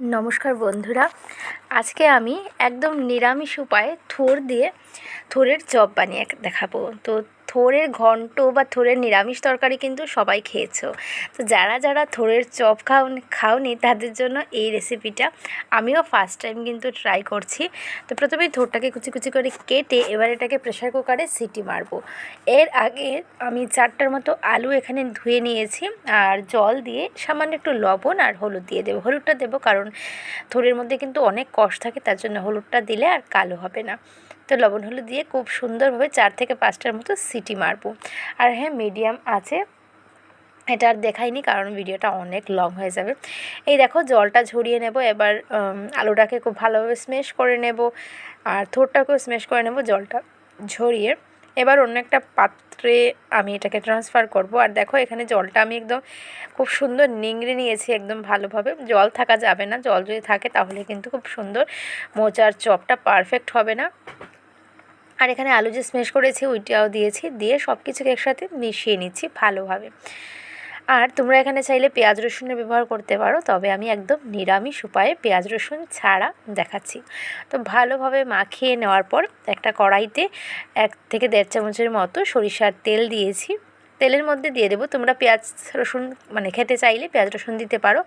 নমস্কার বন্ধুরা। আজকে আমি একদম নিরামিষ উপায়ে থোর দিয়ে থোরের চপ বানিয়ে দেখাবো। তো থোরের ঘন্ট বা থোরের নিরামিষ তরকারি কিন্তু সবাই খেয়েছো। তো যারা যারা থোরের চপ খাও খাওনি তাদের জন্য এই রেসিপিটা আমিও ফার্স্ট টাইম কিন্তু ট্রাই করছি। তো প্রথমে থোরটাকে কুচি কুচি করে কেটে এবার এটাকে প্রেশার কুকারে সিটি মারবো। এর আগে আমি চারটার মতো আলু এখানে ধুয়ে নিয়েছি আর জল দিয়ে সামান্য একটু লবণ আর হলুদ দিয়ে দেবো। হলুদটা দেবো কারণ থোরের মধ্যে কিন্তু অনেক কষ থাকে, তার জন্য হলুদটা দিলে আর কালো হবে না। তো লবণ হলুদ দিয়ে খুব সুন্দরভাবে চার থেকে পাঁচটার মতো সিটি মারবো। আর হ্যাঁ মিডিয়াম আছে। এটা আর দেখাইনি কারণ ভিডিওটা অনেক লং হয়ে যাবে। এই দেখো, জলটা ঝরিয়ে নেব। এবার আলুটাকে খুব ভালোভাবে স্মেশ করে নেব। আর থোরটাকেও স্মেশ করে নেব জলটা ঝরিয়ে। এবার অন্য একটা পাত্রে আমি এটাকে ট্রান্সফার করব। আর দেখো, এখানে জলটা আমি একদম খুব সুন্দর নিংড়ে নিয়েছি একদম ভালোভাবে। জল থাকা যাবে না। জল যদি থাকে তাহলে কিন্তু খুব সুন্দর মোচার চপটা পারফেক্ট হবে না। আর এখানে আলু যে স্মেশ করেছি, ওইটাও দিয়েছি। দিয়ে সব কিছুকে একসাথে মিশিয়ে নিচ্ছি ভালোভাবে। আর তোমরা এখানে চাইলে পেঁয়াজ রসুনের ব্যবহার করতে পারো, তবে আমি একদম নিরামিষ উপায়ে পেঁয়াজ রসুন ছাড়া দেখাচ্ছি। তো ভালোভাবে মাখিয়ে নেওয়ার পর একটা কড়াইতে এক থেকে দেড় চামচের মতো সরিষার তেল দিয়েছি। তেলের মধ্যে দিয়ে দেবো। তোমরা পেঁয়াজ, রসুন মানে খেতে চাইলে পেঁয়াজ, রসুন দিতে পারো।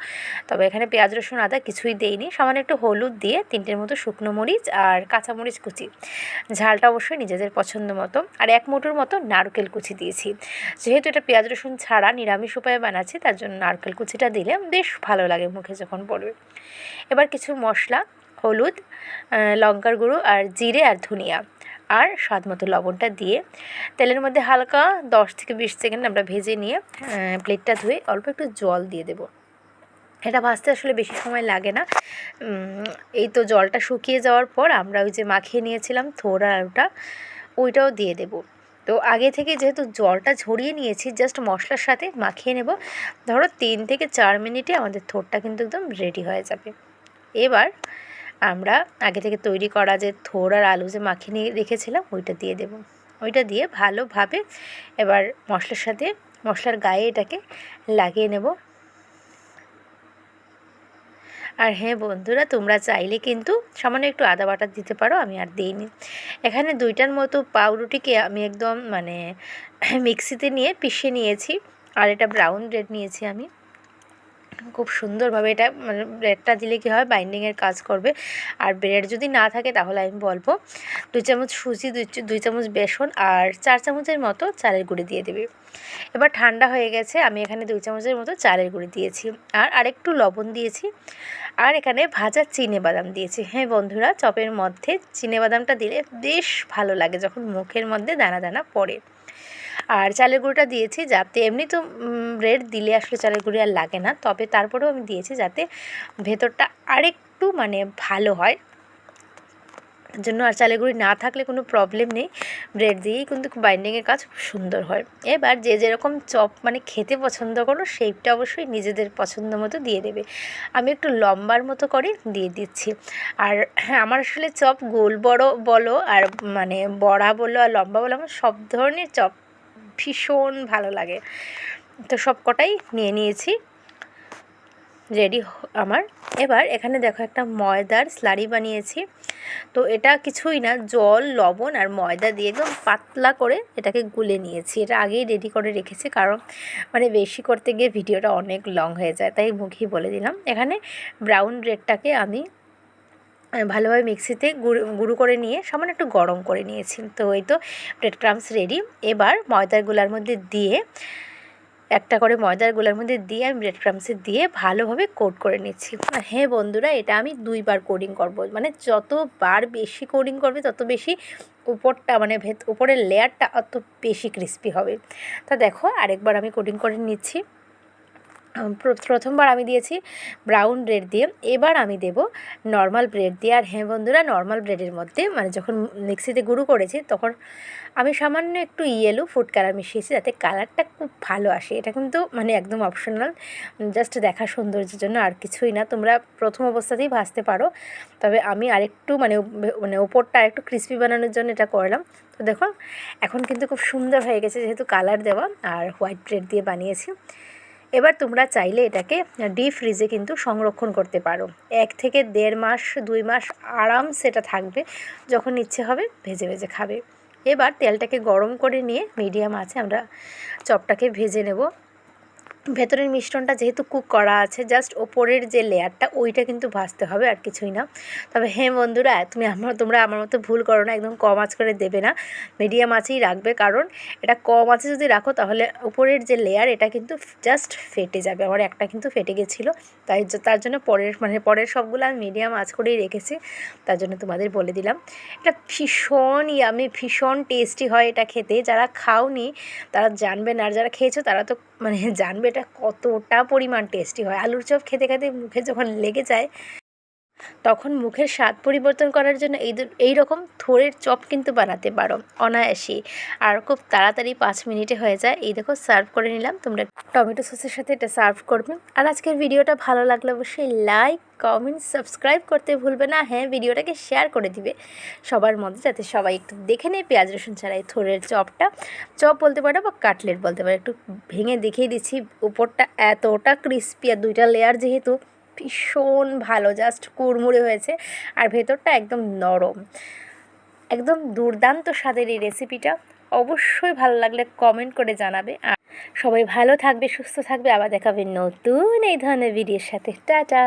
তবে এখানে পেঁয়াজ, রসুন, আদা কিছুই দেইনি। সামান্য একটু হলুদ দিয়ে তিনটের মতো শুকনো মরিচ আর কাঁচামরিচ কুচি। ঝালটা অবশ্যই নিজেদের পছন্দ মতো। আর এক মুঠোর মতো নারকেল কুচি দিয়েছি। যেহেতু এটা পেঁয়াজ, রসুন ছাড়া নিরামিষ উপায়ে বানাচ্ছি, তার জন্য নারকেল কুচিটা দিলে বেশ ভালো লাগে মুখে যখন পড়বে। এবার কিছু মশলা, হলুদ লঙ্কার গুঁড়ো আর জিরে আর ধনিয়া। আর স্বাদ মতো লবণটা দিয়ে তেলের মধ্যে হালকা দশ থেকে বিশ সেকেন্ড আমরা ভেজে নিয়ে প্লেটটা ধুয়ে অল্প একটু জল দিয়ে দেবো। এটা ভাজতে আসলে বেশি সময় লাগে না। এই তো জলটা শুকিয়ে যাওয়ার পর আমরা ওই যে মাখিয়ে নিয়েছিলাম থোড়া আলুটা, ওইটাও দিয়ে দেবো। তো আগে থেকে যেহেতু জলটা ঝরিয়ে নিয়েছি জাস্ট মশলার সাথে মাখিয়ে নেব, ধরো তিন থেকে চার মিনিটে আমাদের থোরটা কিন্তু একদম রেডি হয়ে যাবে। এবার আমরা আগে থেকে তৈরি করা যে থোর আর আলু যে মাখিয়ে নিয়ে রেখেছিলাম, ওইটা দিয়ে দেব। ওইটা দিয়ে ভালোভাবে এবার মশলার সাথে মশলার গায়ে এটাকে লাগিয়ে নেব। আর হ্যাঁ বন্ধুরা, তোমরা চাইলে কিন্তু সামান্য একটু আদা বাটা দিতে পারো, আমি আর দিইনি। এখানে দুইটার মতো পাউরুটিকে আমি একদম মানে মিক্সিতে নিয়ে পিষে নিয়েছি, আর এটা ব্রাউন ব্রেড নিয়েছি আমি। খুব সুন্দরভাবে এটা মানে ব্রেডটা দিলে কী হয় বাইন্ডিংয়ের কাজ করবে। আর ব্রেড যদি না থাকে তাহলে আমি বলব, দুই চামচ সুজি, দুই দুই চামচ বেসন আর চার চামচের মতো চালের গুঁড়ি দিয়ে দেবে। এবার ঠান্ডা হয়ে গেছে, আমি এখানে দুই চামচের মতো চালের গুঁড়ি দিয়েছি। আর আরেকটু লবণ দিয়েছি। আর এখানে ভাজা চিনে বাদাম দিয়েছি। হ্যাঁ বন্ধুরা, চপের মধ্যে চিনে বাদামটা দিলে বেশ ভালো লাগে যখন মুখের মধ্যে দানা দানা পড়ে। আর চালের গুঁড়োটা দিয়েছি যাতে এমনি তো ব্রেড দিলে আসলে চালের গুঁড়ি আর লাগে না। তবে তারপরেও আমি দিয়েছি যাতে ভেতরটা আরেকটু মানে ভালো হয়। জন্য আর চালের গুঁড়ি না থাকলে কোনো প্রবলেম নেই। ব্রেড দিয়েই কিন্তু বাইন্ডিংয়ের কাজ খুব সুন্দর হয়। এবার যে যেরকম চপ মানে খেতে পছন্দ করো শেপটা অবশ্যই নিজেদের পছন্দ মতো দিয়ে দেবে। আমি একটু লম্বার মতো করে দিয়ে দিচ্ছি। আর হ্যাঁ আমার আসলে চপ গোল বড় বলো আর মানে বড়া বলো আর লম্বা বলো, আমার সব ধরনের চপ ভীষণ ভালো লাগে। তো সব কটাই নিয়ে নিয়েছি। রেডি আমার। এবার এখানে দেখো একটা ময়দার স্লারি বানিয়েছি। তো এটা কিছুই না, জল, লবণ আর ময়দা দিয়ে একদম পাতলা করে এটাকে গুলে নিয়েছি। এটা আগেই রেডি করে রেখেছি কারণ মানে বেশি করতে গিয়ে ভিডিওটা অনেক লং হয়ে যায়। তাই মুখেই বলে দিলাম। এখানে ব্রাউন ব্রেডটাকে আমি ভালোভাবে মিক্সিতে গুঁড়ো গুঁড়ো করে নিয়ে সামান্য একটু গরম করে নিয়েছি। তো এই তো ব্রেড ক্রামস রেডি এবার ময়দারগুলার মধ্যে দিয়ে, একটা করে ময়দারগুলার মধ্যে দিয়ে আমি ব্রেড ক্রামসে দিয়ে ভালোভাবে কোট করে নিচ্ছি। আর হ্যাঁ বন্ধুরা, এটা আমি দুইবার কোডিং করব। মানে যতবার বেশি কোডিং করবে, তত বেশি উপরটা মানে ভেত, উপরের লেয়ারটা অত বেশি ক্রিস্পি হবে। তা দেখো, আরেকবার আমি কোডিং করে নিচ্ছি। প্রথমবার আমি দিয়েছি ব্রাউন ব্রেড দিয়ে। এবার আমি দেব নর্মাল ব্রেড দিয়ে। আর হ্যাঁ বন্ধুরা নর্মাল ব্রেডের মধ্যে মানে যখন মিক্সিতে গুঁড়ো করেছি, তখন আমি সামান্য একটু ইয়েলো ফুড কালার মিশিয়েছি যাতে কালারটা খুব ভালো আসে। এটা কিন্তু মানে একদম অপশনাল জাস্ট দেখা সৌন্দর্যের জন্য আর কিছুই না। তোমরা প্রথম অবস্থাতেই ভাজতে পারো। তবে আমি আরেকটু মানে মানে ওপরটা আরেকটু ক্রিস্পি বানানোর জন্য এটা করলাম। তো দেখো, এখন কিন্তু খুব সুন্দর হয়ে গেছে যেহেতু কালার দেওয়া। আর হোয়াইট ব্রেড দিয়ে বানিয়েছি। এবার তোমরা চাইলে এটাকে ডিপ ফ্রিজে কিন্তু সংরক্ষণ করতে পারো। এক থেকে দেড় মাস, দুই মাস আরাম সেটা থাকবে যখন ইচ্ছে হবে ভেজে ভেজে খাবে। এবার তেলটাকে গরম করে নিয়ে মিডিয়াম আছে, আমরা চপটাকে ভেজে নেব। ভেতরের মিশ্রণটা যেহেতু কুক করা আছে জাস্ট ওপরের যে লেয়ারটা, ওইটা কিন্তু ভাজতে হবে আর কিছুই না। তবে হ্যাঁ বন্ধুরা, তুমি আমার, তোমরা আমার মতো ভুল করো না, একদম কম আঁচ করে দেবে না। মিডিয়াম আঁচেই রাখবে, কারণ এটা কম আঁচে যদি রাখো, তাহলে উপরের যে লেয়ার, এটা কিন্তু জাস্ট ফেটে যাবে। আমার একটা কিন্তু ফেটে গেছিল, তাই তার জন্য পরের মানে পরের সবগুলো আমি মিডিয়াম আঁচ করেই রেখেছি, তার জন্য তোমাদের বলে দিলাম। এটা ভীষণ ইয়ামি ভীষণ টেস্টি হয় এটা খেতে। যারা খাওনি, তারা জানবে না, আর যারা খেয়েছো, তারা তো মানে জানবে এটা কতটা পরিমাণ টেস্টি হয়? আলুর চপ খেতে খেতে মুখে যখন লেগে যায় তখন মুখের স্বাদ পরিবর্তন করার জন্য এই এই রকম থোড়ের চপ কিন্তু বানাতে পারো, অনায়াসেই। আর খুব তাড়াতাড়ি পাঁচ মিনিটে হয়ে যায়। এই দেখো, সার্ভ করে নিলাম। তোমরা টমেটো সসের সাথে এটা সার্ভ করবে। আর আজকের ভিডিওটা ভালো লাগলে অবশ্যই লাইক, কমেন্ট, সাবস্ক্রাইব করতে ভুলবে না। হ্যাঁ ভিডিওটাকে শেয়ার করে দিবে। সবার মধ্যে যাতে সবাই একটু দেখে নেয় পেঁয়াজ রসুন ছাড়া এই থোড়ের চপটা। চপ বলতে পারো বা কাটলেট বলতে পারো। একটু ভেঙে দেখিয়ে দিচ্ছি। উপরটা এতটা ক্রিস্পি আর দুইটা লেয়ার যেহেতু ভীষণ ভালো জাস্ট কুড়মুড়ে হয়েছে। আর ভেতরটা একদম নরম। একদম দুর্দান্ত স্বাদের এই রেসিপিটা অবশ্যই ভালো লাগলে কমেন্ট করে জানাবে। আর সবাই ভালো থাকবে, সুস্থ থাকবে। আবার দেখাবে নতুন এই ধরনের ভিডিওর সাথে। টাটা!